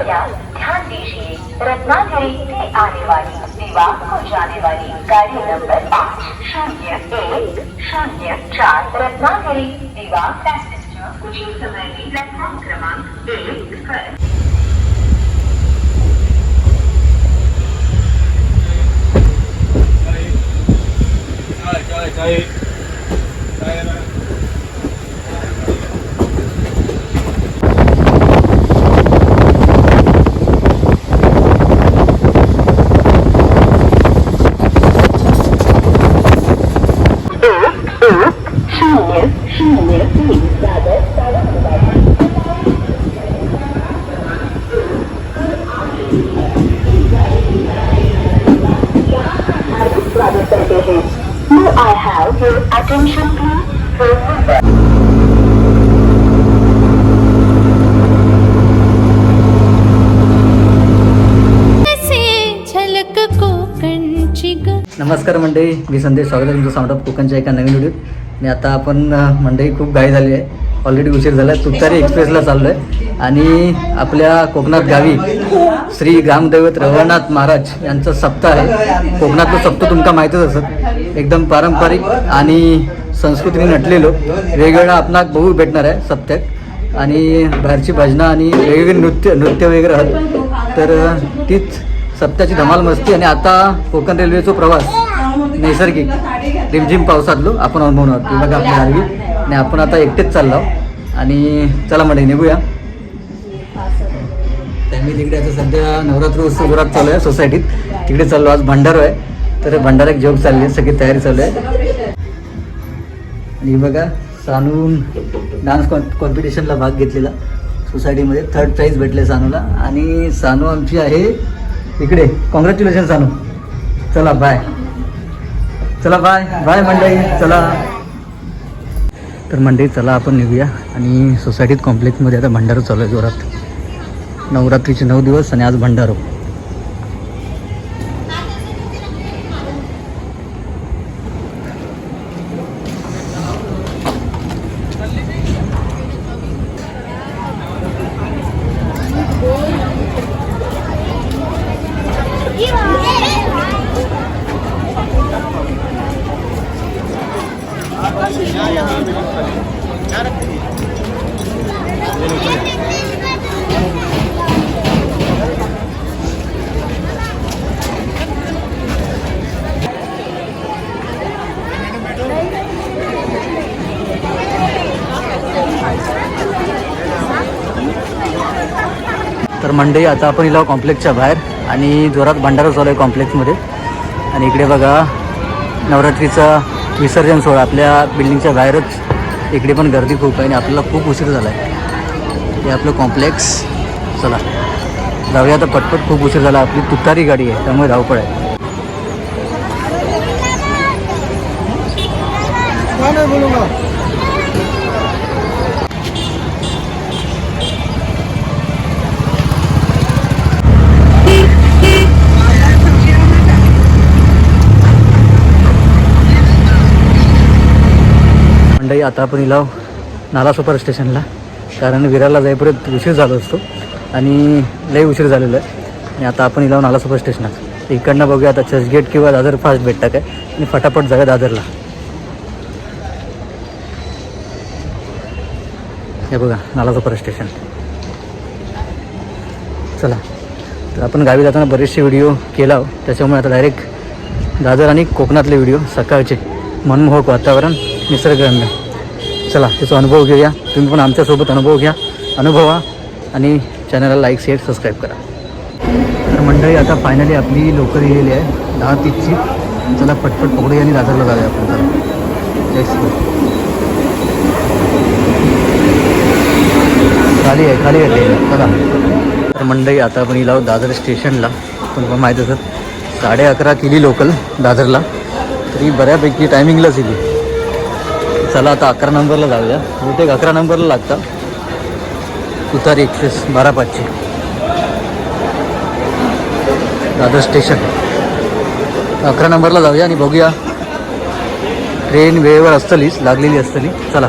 कृपया ध्यान दीजिए रत्नागिरी से आने वाली दीवा को जाने वाली गाड़ी नंबर पाँच शून्य एक शून्य चार रत्नागिरी दीवा पैसेंजर कुछ ही समय में प्लेटफॉर्म क्रमांक एक पर काय काय काय नमस्कार मंडळी मी संदेश स्वागत आहे तुमचं साऊंड ऑफ कोकणच्या एका नवीन व्हिडिओत. आणि आता आपण अ, मंडळी खूप घाई झाली आहे. ऑलरेडी उशीर झाला आहे तुतारी एक्सप्रेसला चाललो आहे आणि आपल्या कोकणात गावी श्री ग्रामदैवत रवळनाथ महाराज यांचं सप्ताह आहे. कोकणातलं सप्ताह तुमका माहीतच असत. एकदम पारंपरिक आणि संस्कृतीने नटलेलो वेगवेगळा आपणाक बघू भेटणार आहे सप्त्यात आणि बाहेरची भजनं आणि वेगवेगळे नृत्य नृत्य वगैरे आहेत. तर तीच सप्त्याची धमाल मस्ती आणि आता कोकण रेल्वेचा प्रवास. नैसर्गिक. रिमझिम पावसातलो आपण अनुभवणार आहोत ती बघा आपली आणि आपण आता एकटेच चाललो आणि चला म्हणजे निघूया. त्यांनी तिकडे आता सध्या नवरात्र उत्सव जोरात चालू आहे सोसायटीत. तिकडे चाललो आज भंडारो आहे. तर भंडारा एक जोग चालली आहे. सगळी तयारी चालू आहे. आणि बघा सानून डान्स कॉन कॉम्पिटिशनला भाग घेतलेला. सोसायटीमध्ये थर्ड प्राईज भेटले सानूला. आणि सानू आमची आहे इकडे. कॉंग्रॅच्युलेशन सानू. चला बाय चला बाय बाय मंडळी. चला. तर मंडळी चला आपण निघूया. आणि सोसायटीत कॉम्प्लेक्समध्ये आता भंडारो चालू आहे जोरात. नवरात्रीचे नऊ दिवस आणि आज भंडारो. मंडई आता आपण इला कॉम्प्लेक्सच्या बाहेर आणि जोरात भंडारा चालू आहे कॉम्प्लेक्समध्ये. आणि इकडे बघा नवरात्रीचा विसर्जन सोहळा. आपल्या बिल्डिंगच्या बाहेरच इकडे पण गर्दी खूप आहे आणि आपल्याला खूप उशीर झाला आहे हे आपलं कॉम्प्लेक्स. चला जाऊया आता पटपट. खूप उशीर झाला. आपली तुतारी गाडी आहे त्यामुळे धावपळ आहे. मंडई आता आपण इलाव नाला सुपर स्टेशनला. कारण विरारला जाईपर्यंत उशीर झालो असतो आणि लई उशीर झालेला आहे. आणि आता आपण इलाव नाला सुपर स्टेशनात इकडनं बघूया आता चर्चगेट किंवा दादर फास्ट भेटता काय? आणि फटाफट जागा दादरला. हे बघा नाला सुपर स्टेशन. चला. तर आपण गावी जाताना बरेचसे व्हिडिओ केला त्याच्यामुळे आता डायरेक्ट दादर आणि कोकणातले व्हिडिओ सकाळचे. मनमोहक वातावरण निसर्गरम्य. चला त्याचा अनुभव घेऊया. तुम्ही पण आमच्यासोबत अनुभव घ्या अनुभवा आणि चॅनलला लाईक शेअर सबस्क्राईब करा. तर मंडळी आता फायनली आपली लोकल लिहिलेली आहे दहा तीसची. चला पटपट पकडूया आणि दादरला जाऊया आपण चला. खाली आहे खाली आहे चला. तर मंडळी आता आपण इलाव दादर स्टेशनला. तुम्हाला माहीत असत साडे अकरा केली लोकल दादरला. तरी बऱ्यापैकी टायमिंगलाच येते चला आता अकरा नंबरला जाऊया. बहुतेक अकरा नंबरला लागता. तुतारी एक्सप्रेस बारा पाचशे. दादर स्टेशन. अकरा नंबरला जाऊया आणि बघूया. ट्रेन वेळेवर असतलीच लागलेली असतली. चला.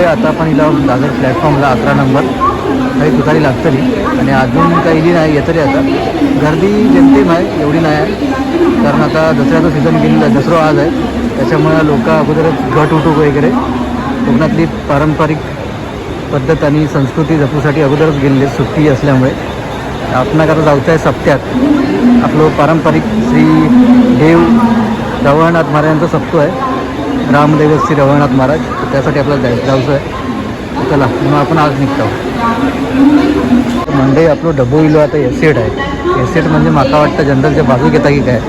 तर आता आपण हिला दादर प्लॅटफॉर्मला अकरा नंबर काही तुतारी लागतली आणि अजून काही नाही येतरी आता. गर्दी जेमतेम आहे एवढी नाही आहे. कारण आता दसऱ्याचं सीझन गेलेला आहे दसरा आज आहे. त्याच्यामुळे लोक अगोदरच गट उठूक वगैरे. कोकणातली पारंपरिक पद्धत आणि संस्कृती जपूसाठी अगोदरच गेलेले सुट्टी असल्यामुळे. आपणाक आता जायचं आहे सप्त्यात. आपलं पारंपरिक श्री देव रवळनाथ महाराजांचा सप्तो आहे. रामदैवत श्री रवळनाथ महाराज. त्यासाठी आपल्याला जाय जायचं आहे. चला मग आपण आज निघतो. मंडई आपलं डबो इलो आता एसेट आहे. एसेट म्हणजे मला वाटतं जनरलच्या बाजू घेता की काय?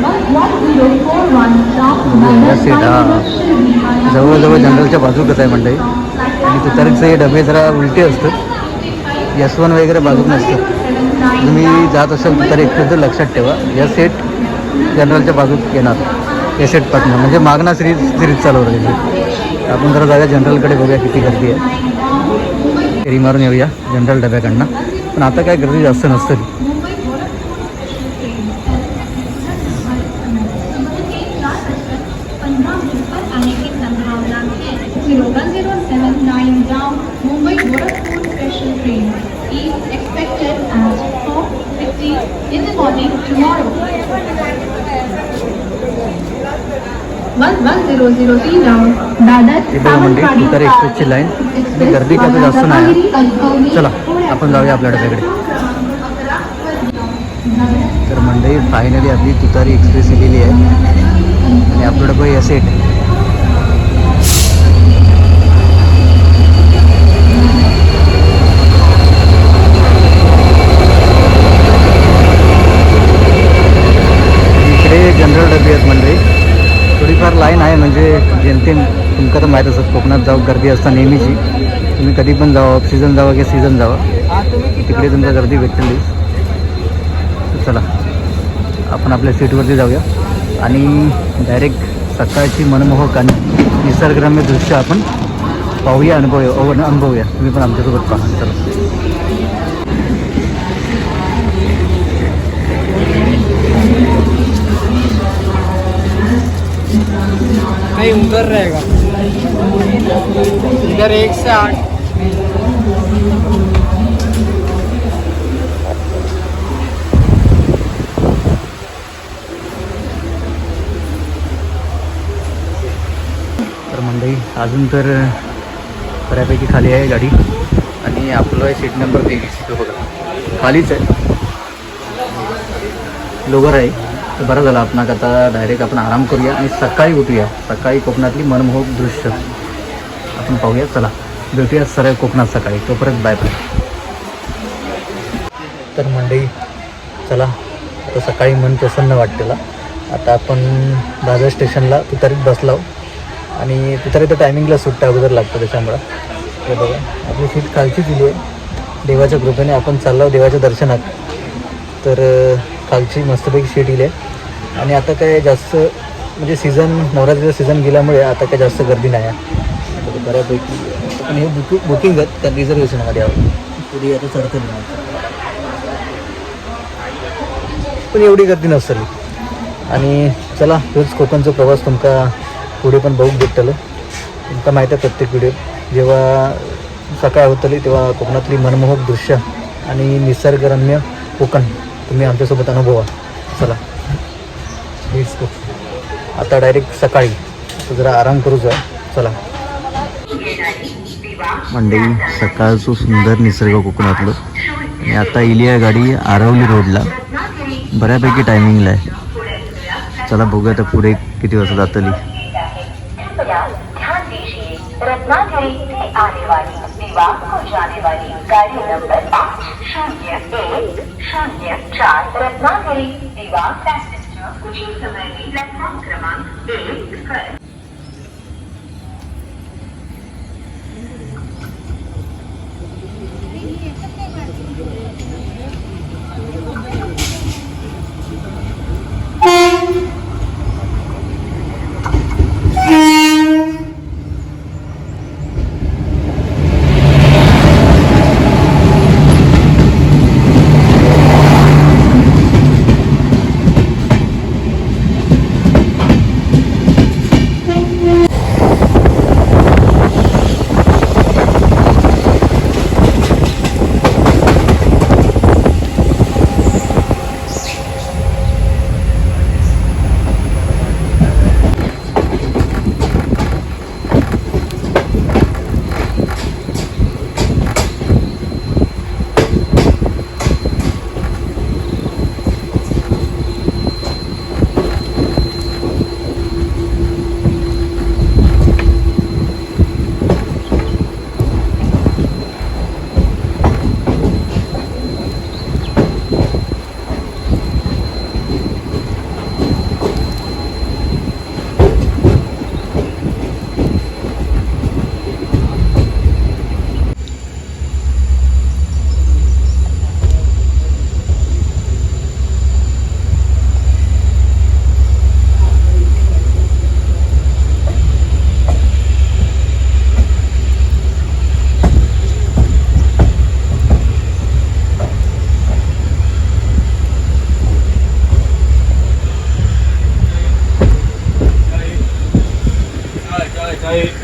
एसेट हा. जवळजवळ जनरलच्या बाजू घेत आहे मंडई. आणि तुतारीचं हे डबे जरा उलटे असतात. वन वगैरे बाजूक नसतं तुम्ही जात असाल तुतारी एकटं तर लक्षात ठेवा. या सेट जनरलच्या बाजूत येणार. एसेट पाटणं म्हणजे मागणा सिरीज सिरीज चालू राहील आपण जरा जागा जनरलकडे बघूया किती गर्दी आहे. फेरी मारून येऊया जनरल डब्याकडनं. पण आता काय गर्दी जास्त नसते. तुतारी एक्सप्रेसची लाईन. गर्दी तर जास्त नाही. चला आपण जाऊया आपल्या डब्याकडे. तर मंडई फायनली आपली तुतारी एक्सप्रेस दिलेली आहे. आणि आपलं डबं या सेट इकडे जनरल डबे आहेत मंडळी लाईन आहे म्हणजे जेमतेम तुमका तर माहीत असत कोकणात जाऊ गर्दी असता नेहमीची. तुम्ही कधी पण जावा ऑफ सीझन जावा की सीझन जावा. तिकडे तुमच्या गर्दी भेटलीच चला आपण आपल्या सीटवरती जाऊया. आणि डायरेक्ट सकाळची मनमोहक आणि निसर्गरम्य दृश्य आपण पाहूया अनुभव अनुभवूया. तुम्ही पण आमच्यासोबत पाहा. चला. नहीं उधर रहेगा। इधर एक से आठ। तर मंडई अजून तर बऱ्यापैकी खाली आहे गाडी. आणि आपलं आहे सीट नंबर तेवीस. तो बघा खालीच आहे. लोवर आहे. तर बरं झालं आपण आता डायरेक्ट आपण आराम करूया आणि सकाळी उठूया. सकाळी कोकणातली मनमोहक दृश्य. आपण पाहूया चला. भेटूया सरळ कोकणात सकाळी. तोपर्यंत बाय बाय तर मंडई चला. आता सकाळी मन प्रसन्न वाटतेला आता आपण दादर स्टेशनला तुतारीत बसलाव आणि तुतारी तर टायमिंगला सुट्टा अगोदर लागतं त्याच्यामुळं. हे बघा आपली सीट खालची दिली आहे. देवाच्या कृपेने आपण चाललो देवाच्या दर्शनात. तर खालची मस्तपैकी सीट दिली आहे. आणि आता काय जास्त म्हणजे सीझन नवरात्रीचा सीझन गेल्यामुळे आता काय जास्त गर्दी नाही आहे. बऱ्यापैकी पण हे बुकिंग बुकिंग आहेत त्या रिझर्वेशनमध्ये आहोत. पुढे आता चढतं नाही पण एवढी गर्दी नसली आणि चला तोच कोकणचा प्रवास तुमका पुढे पण बघूक भेटतलो. तुमका माहीत आहे प्रत्येक व्हिडिओ जेव्हा सकाळ होतली तेव्हा कोकणातली मनमोहक दृश्य आणि निसर्गरम्य कोकण तुम्ही आमच्यासोबत अनुभवा. चला. प्लीज आता डायरेक्ट सकाळी. जरा आराम करूच आहे चला. मंडई सकाळचं सुंदर निसर्ग कोकणातलं. आणि आता इलिया गाडी आरवली रोडला. बऱ्यापैकी टायमिंगला आहे. चला बघूया तर पुढे किती वाजता जातली. कृपया ध्यान दीजिए रत्नागिरी से आने वाली दीवा को जाने वाली गाड़ी नंबर पाँच शून्य एक शून्य चार रत्नागिरी पैसेंजर कुछ ही समय में प्लेटफॉर्म क्रमांक एक पर I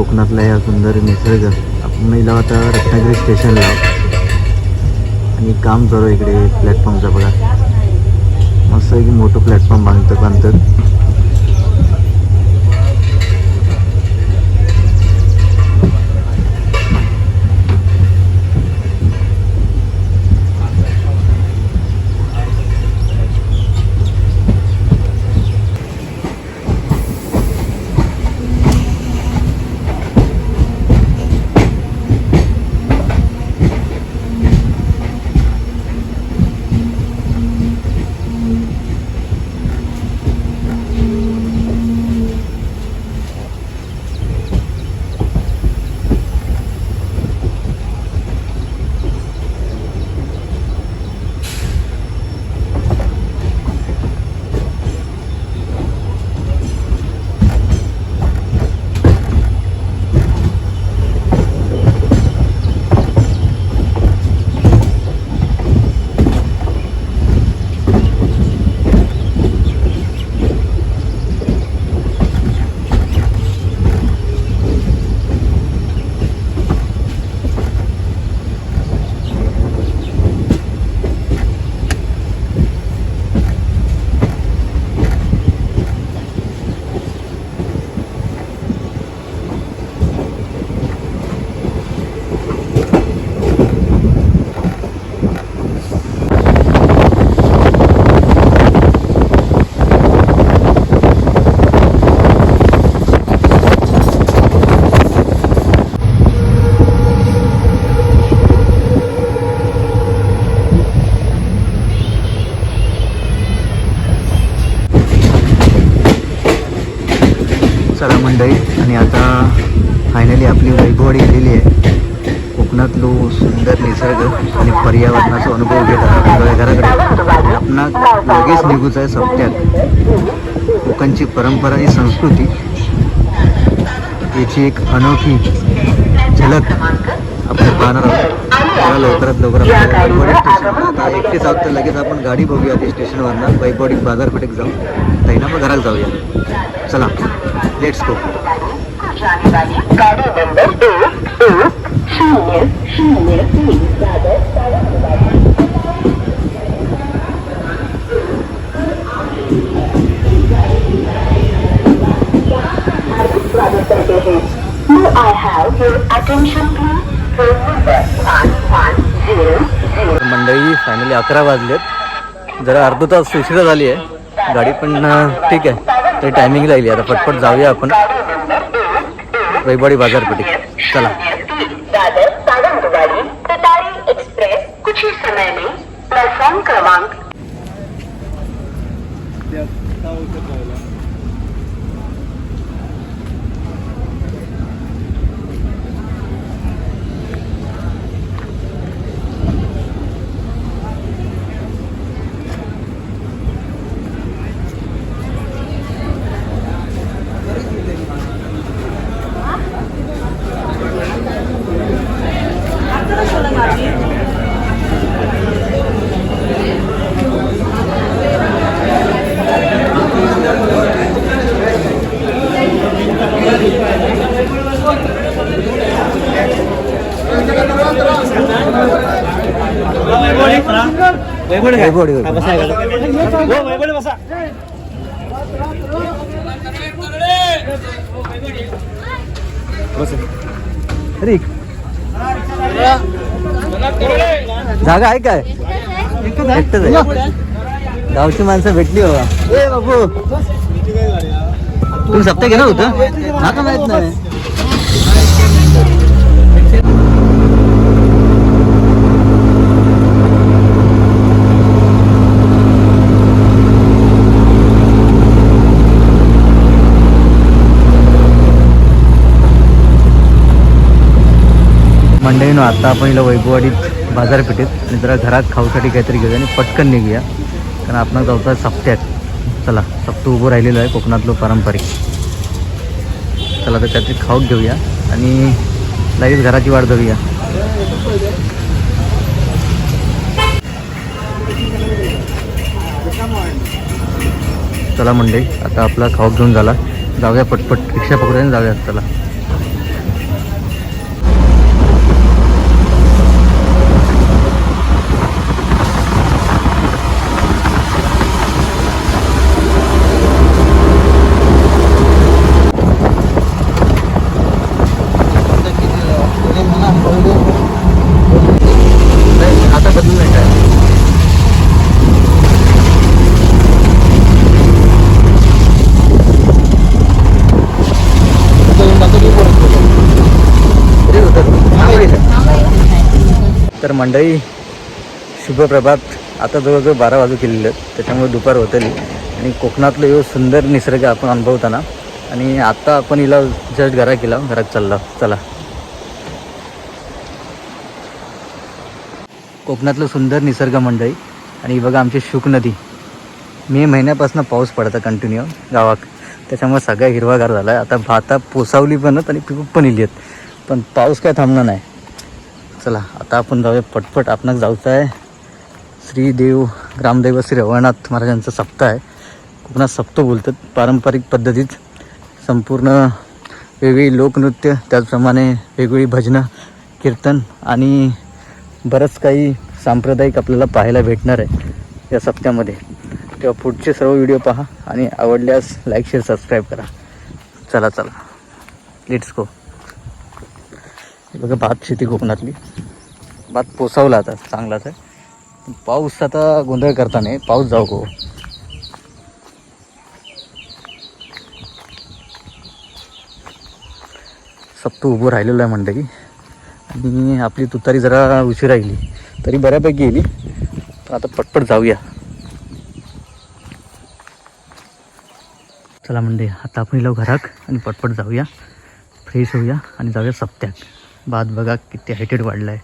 कोकणातला या सुंदर निसर्ग. आपण इला आता रत्नागिरी स्टेशनला. आणि काम चालू इकडे प्लॅटफॉर्मचा बघा. मस्त एक की मोठं प्लॅटफॉर्म बांधतं बांधतात सारा मंडळी आणि आता फायनली आपली वैभववाडी गेलेली आहे. कोकणातलो सुंदर निसर्ग आणि पर्यावरणाचा अनुभव घेत आपल्या घराकडे आपण लगेच निघूच आहे सप्त्यात. कोकणची परंपरा आणि संस्कृती याची एक अनोखी झलक आपण पाहणार आहोत. लवकरात लवकर आपल्या स्टेशन आता एकटेच आहोत तर लगेच आपण गाडी बघूया ती स्टेशनवरनं वैभवडी बाजारपेठेत जाऊ. तैना मग घरात जाऊया. चला. लेट्स गो गाड़ी नंबर एक एक शून्य शून्य तीन May I have your attention please? मंडळी फायनली अकरा वाजलेत. जरा अर्धा तास उशिरा झाली आहे. गाडी पण ठीक आहे. तरी टायमिंग लागली आता पटपट जाऊया आपण. रविवाडी बाजारपेठेत. चला. क्रमांक सावंतवाड़ी कतारी एक्सप्रेस कुछ ही समय में प्लेटफॉर्म क्रमांक वैभववाडी अरे जागा आहे काय? एकटंच आहे. गावची माणसं भेटली बाबा. ए बापू तुम्ही सप्ताह घेणार होतं? माहीत नाही. मित्रांनो आता आपण हिला वैभववाडीत बाजारपेठेत आणि जरा घरात खाऊसाठी काहीतरी घेऊया आणि पटकन निघूया. कारण आपण जाऊचा सप्त्यात चला सप्त उभं राहिलेलो आहे कोकणातलं पारंपरिक. चला तर काहीतरी खाऊक घेऊया आणि लगेच घराची वाढ धरूया चला मंडळी आता आपला खाऊक घेऊन झाला. जाऊया पटपट रिक्षा पकडूया आणि जाऊया चला नाही, आता बदलून नाही काय तर मंडळी शुभप्रभात. आता जवळजवळ बारा वाजू केलेले आहेत. त्याच्यामुळे दुपार होतली आणि कोकणातलं एवढं सुंदर निसर्ग आपण अनुभवताना आणि आत्ता आपण हिला जस्ट घरा केला घरात चालला. चला. कोकणातलं सुंदर निसर्ग मंडळी. आणि ही बघा आमची शुक नदी. मे महिन्यापासून पाऊस पडता कंटिन्यू गावात त्याच्यामुळे सगळा हिरवागार झाला आहे आता भाता पोसावली पण आणि पिकूक पण इली आहेत. पण पाऊस काय थांबणार नाही. चला आता आपण जाऊया पटपट. आपणाक जाऊचं आहे श्रीदेव ग्रामदैव श्री रवळनाथ महाराजांचा सप्ताह आहे. कोकणात सप्तो बोलतात. पारंपरिक पद्धतीत संपूर्ण वेगवेगळी लोकनृत्य त्याचप्रमाणे वेगवेगळी भजनं कीर्तन आणि बरंच काही सांप्रदायिक आपल्याला पाहायला भेटणार आहे या सप्त्यामध्ये. तेव्हा पुढचे सर्व व्हिडिओ पहा आणि आवडल्यास लाईक शेअर सबस्क्राईब करा. चला चला. लेट्स गो बघा भात शेती कोकणातली भात पोसावला आता चांगलाच आहे. पाऊस आता गोंधळ करता नाही पाऊस जाऊ गो. सप्त उभं राहिलेलं आहे मंडळी. आणि आपली तुतारी जरा उशी राहिली. तरी बऱ्यापैकी गेली. पण आता पटपट जाऊया. चला मंडळी आता आपण येऊ घराक आणि पटपट जाऊया. फ्रेश होऊया आणि जाऊया सप्त्याक भात बघा किती हायटेड वाढला आहे